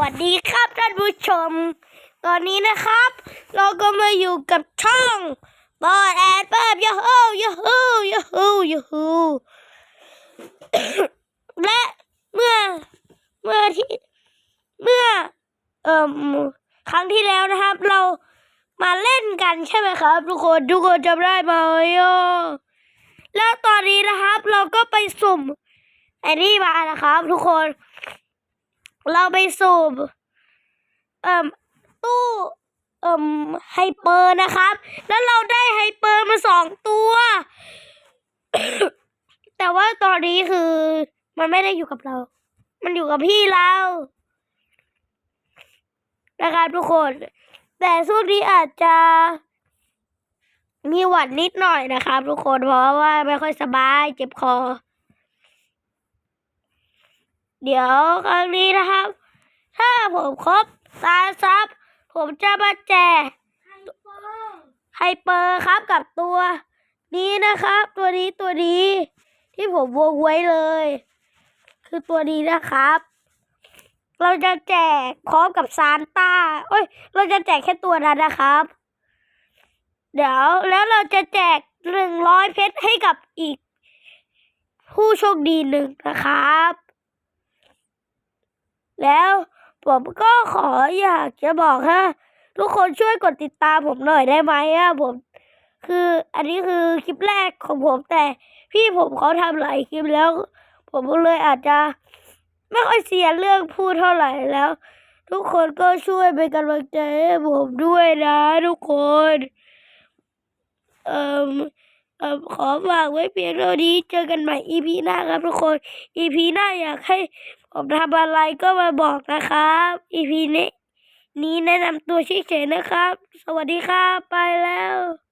วัสดีครับท่านผู้ชม ตอนนี้นะครับ เราก็มาอยู่กับช่องบอดแอดเปิบยาฮูยาฮูยาฮูยาฮูและเมื่อเมื่อที่เมื่อเอ่มครั้งที่แล้วนะครับ เรามาเล่นกันใช่ไหมครับ ทุกคนทุกคนจำได้ไหมอะแล้วตอนนี้นะครับ เราก็ไปสุ่มไอ้นี่มานะครับ ทุกคน เราไปสุ่มเอ่มตู้เอ่มไฮเปอร์นะครับ แล้วเราได้ไฮเปอร์มาสองตัว แต่ว่าตอนนี้คือ มันไม่ได้อยู่กับเรา มันอยู่กับพี่เรานะครับทุกคน แต่ช่วงนี้อาจจะ มีหวัดนิดหน่อยนะครับทุกคนเพราะว่าไม่ค่อยสบายเจ็บคอ เดี๋ยวครั้งนี้นะครับ ถ้าผมครบสามซับผมจะมาแจกไฮเปอร์ครับกับตัว นี้นะครับ ตัวนี้ตัวนี้ ที่ผมวงไว้เลย คือตัวนี้นะครับ เราจะแจกพร้อมกับซานต้าเอ้ย เราจะแจกแค่ตัวนั้นนะครับ เดี๋ยวแล้วเราจะแจกหนึ่งร้อยเพชรให้กับอีก ผู้โชคดีหนึ่งนะครับ แล้วผมก็ขออยากจะบอกฮะทุกคนช่วยกดติดตามผมหน่อยได้ไหมอะผม คืออันนี้คือคลิปแรกของผมแต่พี่ผมเขาทำหลายคลิปแล้ว ผมก็เลยอาจจะไม่ค่อยเสียเรื่องพูดเท่าไหร่แล้ว ทุกคนก็ช่วยเป็นกำลังใจให้ผมด้วยนะ ทุกคนเอ่มเอ่มขอฝากไว้เพียงเท่านี้เจอกันใหม่ EP หน้าครับทุกคน EP หน้าอยากให้ ผมทำอะไรก็มาบอกนะครับ EP นี้นี้แนะนำตัวเฉยๆนะครับ สวัสดีครับ ไปแล้ว